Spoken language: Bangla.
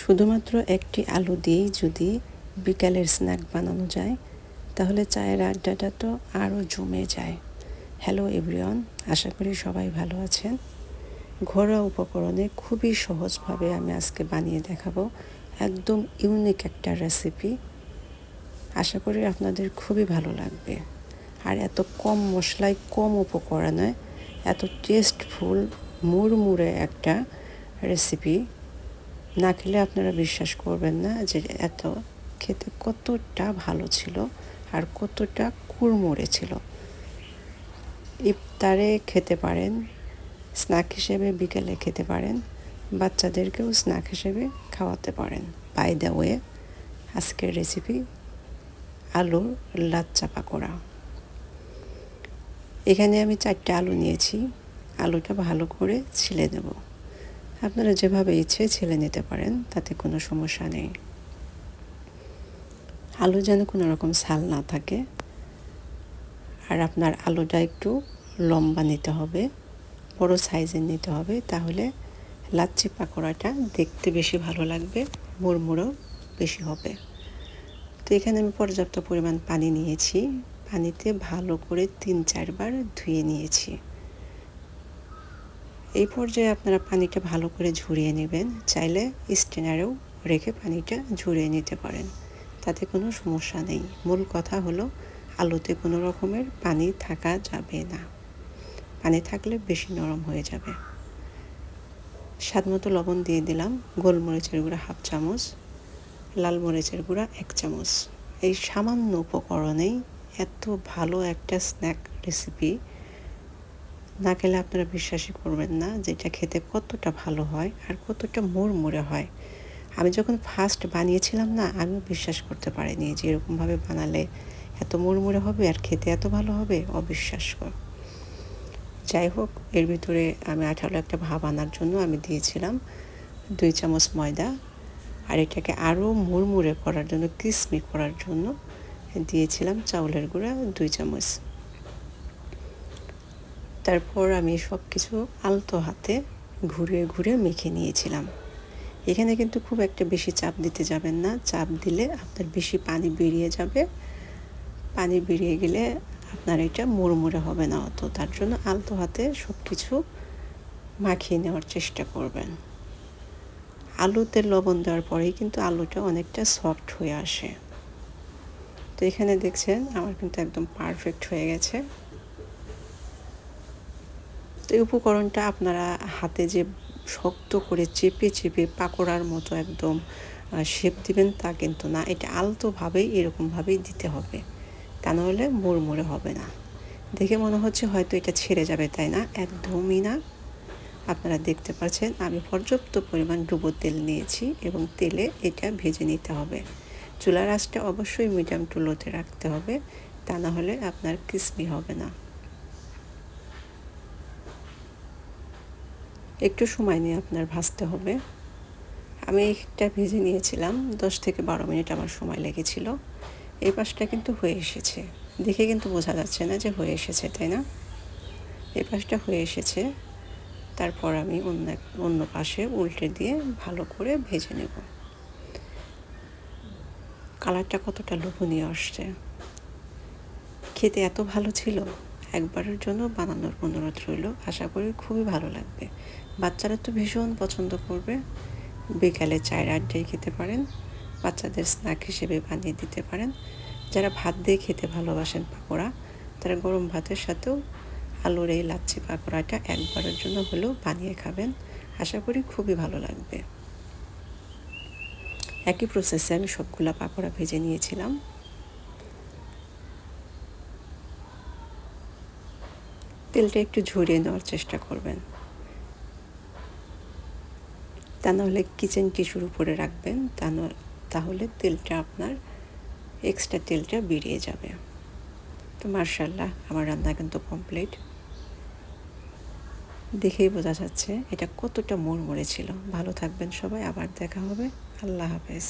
শুধুমাত্র একটি আলু দিয়েই যদি বিকালের স্ন্যাক বানানো যায়, তাহলে চায়ের আড্ডাটা তো আরও জমে যায়। হ্যালো এভরিওয়ান, আশা করি সবাই ভালো আছেন। ঘরোয়া উপকরণে খুবই সহজভাবে আমি আজকে বানিয়ে দেখাবো একদম ইউনিক একটা রেসিপি। আশা করি আপনাদের খুবই ভালো লাগবে। আর এত কম মশলায়, কম উপকরণে, এত টেস্টফুল মুড়মুড়ে একটা রেসিপি না খেলে আপনারা বিশ্বাস করবেন না যে এত খেতে কতটা ভালো ছিল আর কতটা কুড়মুড়ে ছিল। ইফতারে খেতে পারেন, স্ন্যাক হিসেবে বিকেলে খেতে পারেন, বাচ্চাদেরকেও স্ন্যাক হিসেবে খাওয়াতে পারেন। বাই দ্য ওয়ে আজকের রেসিপি আলুর লাচ্চা পাকোড়া। এখানে আমি চারটে আলু নিয়েছি। আলুটা ভালো করে ছিলে দেবো আপনারা যেভাবে ইচ্ছে ছেলে নিতে পারেন, তাতে কোনো সমস্যা নেই। আলু যেন কোনো রকম ছাল না থাকে। আর আপনার আলুটা একটু লম্বা নিতে হবে, বড় সাইজের নিতে হবে, তাহলে লাচ্ছি পাকোড়াটা দেখতে বেশি ভালো লাগবে মুড়মুড়ো বেশি হবে। তো এখানে আমি পর্যাপ্ত পরিমাণ পানি নিয়েছি। পানিতে ভালো করে তিন চারবার ধুয়ে নিয়েছি। এই পর্যায়ে আপনারা পানিটা ভালো করে ঝরিয়ে নেবেন। চাইলে স্টেনারেও রেখে পানিটা ঝরিয়ে নিতে পারেন। তাতে কোনো সমস্যা নেই। মূল কথা হলো, আলুতে কোনো রকমের পানি থাকা যাবে না। পানি থাকলে বেশি নরম হয়ে যাবে। স্বাদ মতো লবণ দিয়ে দিলাম। গোলমরিচের গুঁড়া হাফ চামচ, লাল মরিচের গুঁড়া এক চামচ। এই সামান্য উপকরণেই এত ভালো একটা স্ন্যাক রেসিপি না খেলে আপনারা বিশ্বাসই করবেন না যে এটা খেতে কতটা ভালো হয় আর কতটা মুড়মুড়ে হয়। আমি যখন ফার্স্ট বানিয়েছিলাম না, আমিও বিশ্বাস করতে পারিনি যে এরকমভাবে বানালে এত মুড়মুড়ে হবে আর খেতে এত ভালো হবে, অবিশ্বাস্য। যাই হোক, এর ভিতরে আমি আঠালো একটা ভাব আনার জন্য আমি দিয়েছিলাম দুই চামচ ময়দা আর এটাকে আরও মুড়মুড়ে করার জন্য কিসমি করার জন্য দিয়েছিলাম চাউলের গুঁড়া দুই চামচ। তারপর আমি সব কিছু আলতো হাতে ঘুরে ঘুরে মেখে নিয়েছিলাম। এখানে কিন্তু খুব একটা বেশি চাপ দিতে যাবেন না। চাপ দিলে আপনার বেশি পানি বেরিয়ে যাবে। পানি বেরিয়ে গেলে আপনার এটা মুড়মুড়ে হবে না অত। তার জন্য আলতো হাতে সব কিছু মাখিয়ে নেওয়ার চেষ্টা করবেন। আলুতে লবণ দেওয়ার পরেই কিন্তু আলুটা অনেকটা সফট হয়ে আসে। তো এখানে দেখছেন, আমার কিন্তু একদম পারফেক্ট হয়ে গেছে। তো এই উপকরণটা আপনারা হাতে যে শক্ত করে চেপে চেপে পাকোড়ার মতো একদম শেপ দিবেন তা কিন্তু না। এটা আলতোভাবেই, এরকমভাবেই দিতে হবে। তা নাহলে মুড়মুড়ে হবে না। দেখে মনে হচ্ছে হয়তো এটা ছেড়ে যাবে, তাই না? একদমই না। আপনারা দেখতে পাচ্ছেন, আমি পর্যাপ্ত পরিমাণ ডুবো তেল নিয়েছি এবং তেলে এটা ভেজে নিতে হবে। চুলার আঁচটা অবশ্যই মিডিয়াম টু লোতে রাখতে হবে। তা না হলে আপনার ক্রিসপি হবে না। একটু সময় নিয়ে আপনার ভাজতে হবে। আমি একটা ভেজে নিয়েছিলাম, দশ থেকে বারো মিনিট আমার সময় লেগেছিল। এই পাশটা কিন্তু হয়ে এসেছে। দেখে কিন্তু বোঝা যাচ্ছে না যে হয়ে এসেছে, তাই না? এই পাশটা হয়ে এসেছে। তারপর আমি অন্য অন্য পাশে উল্টে দিয়ে ভালো করে ভেজে নেব। কালারটা কতটা লোভনীয় আসছে। খেতে এত ভালো ছিল। একবারের জন্য বানানোর অনুরোধ রইল। আশা করি খুবই ভালো লাগবে। বাচ্চারা তো ভীষণ পছন্দ করবে। বিকালে চায়ের আড্ডায় খেতে পারেন, বাচ্চাদের স্ন্যাক হিসেবে বানিয়ে দিতে পারেন। যারা ভাত দিয়ে খেতে ভালোবাসেন পাকোড়া, তারা গরম ভাতের সাথেও আলুর এই লাচ্ছি পাকোড়াটা একবারের জন্য হলেও বানিয়ে খাবেন। আশা করি খুবই ভালো লাগবে। একই প্রসেসে আমি সবগুলা পাকোড়া ভেজে নিয়েছিলাম। তেলটা একটু ঝরিয়ে নেওয়ার চেষ্টা করবেন। তা নাহলে কিচেন টিস্যুর উপরে রাখবেন, তা তাহলে তেলটা আপনার এক্সট্রা তেলটা বেরিয়ে যাবে। তো মার্শাল্লাহ আমার রান্না কিন্তু কমপ্লিট দেখেই বোঝা যাচ্ছে এটা কতটা মোড় মরে ছিল। ভালো থাকবেন সবাই, আবার দেখা হবে। আল্লাহ হাফেজ।